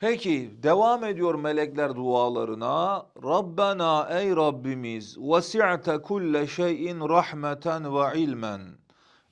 Peki devam ediyor melekler dualarına. Rabbena ey Rabbimiz vesi'te kulle şeyin rahmeten ve ilmen.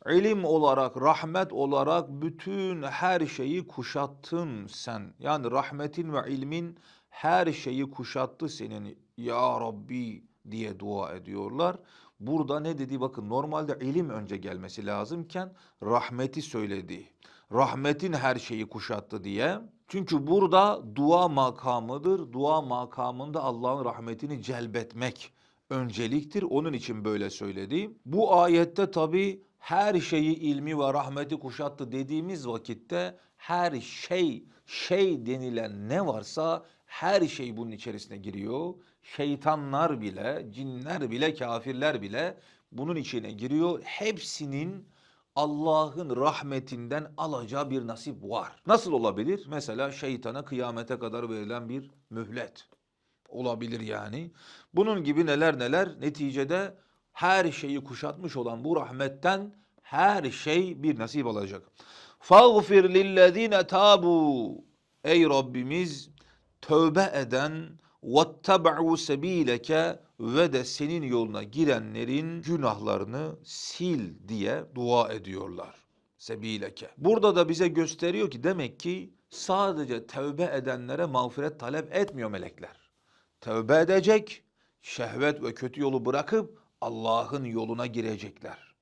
İlim olarak, rahmet olarak bütün her şeyi kuşattın sen. Yani rahmetin ve ilmin her şeyi kuşattı senin ya Rabbi diye dua ediyorlar. Burada ne dedi bakın normalde ilim önce gelmesi lazımken rahmeti söyledi. Rahmetin her şeyi kuşattı diye. Çünkü burada dua makamıdır. Dua makamında Allah'ın rahmetini celbetmek önceliktir. Onun için böyle söyledi. Bu ayette tabi her şeyi ilmi ve rahmeti kuşattı dediğimiz vakitte her şey, şey denilen ne varsa her şey bunun içerisine giriyor. Şeytanlar bile, cinler bile, kafirler bile bunun içine giriyor. Hepsinin Allah'ın rahmetinden alacağı bir nasip var. Nasıl olabilir? Mesela şeytana kıyamete kadar verilen bir mühlet olabilir yani. Bunun gibi neler neler neticede her şeyi kuşatmış olan bu rahmetten her şey bir nasip alacak. Fağfir lillezine tabu Ey Rabbimiz tövbe eden وَاتَّبَعُوا sebileke ve de senin yoluna girenlerin günahlarını sil diye dua ediyorlar. Sebileke. Burada da bize gösteriyor ki demek ki sadece tövbe edenlere mağfiret talep etmiyor melekler. Tövbe edecek, şehvet ve kötü yolu bırakıp Allah'ın yoluna girecekler.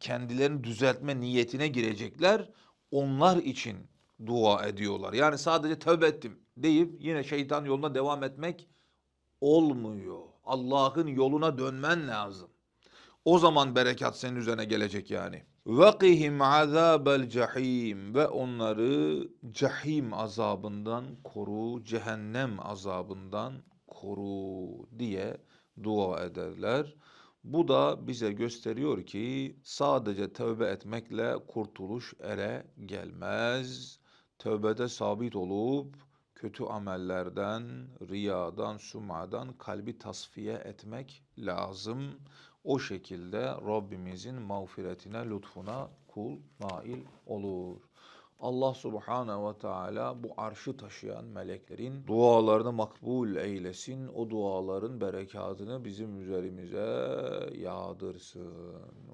Kendilerini düzeltme niyetine girecekler. Onlar için dua ediyorlar. Yani sadece tövbe ettim deyip yine şeytan yoluna devam etmek olmuyor. Allah'ın yoluna dönmen lazım. O zaman berekat senin üzerine gelecek yani. Vakihim azabel cehim ve onları cehim azabından koru, cehennem azabından koru diye dua ederler. Bu da bize gösteriyor ki sadece tövbe etmekle kurtuluş ere gelmez. Tövbede sabit olup kötü amellerden, riyadan, sumadan kalbi tasfiye etmek lazım. O şekilde Rabbimizin mağfiretine, lütfuna kul nail olur. Allah subhanehu ve teala bu arşı taşıyan meleklerin dualarını makbul eylesin. O duaların berekatını bizim üzerimize yağdırsın.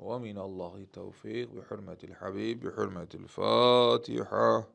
Ve minallahi tevfik bi hürmetil habib bi hürmetil fatiha.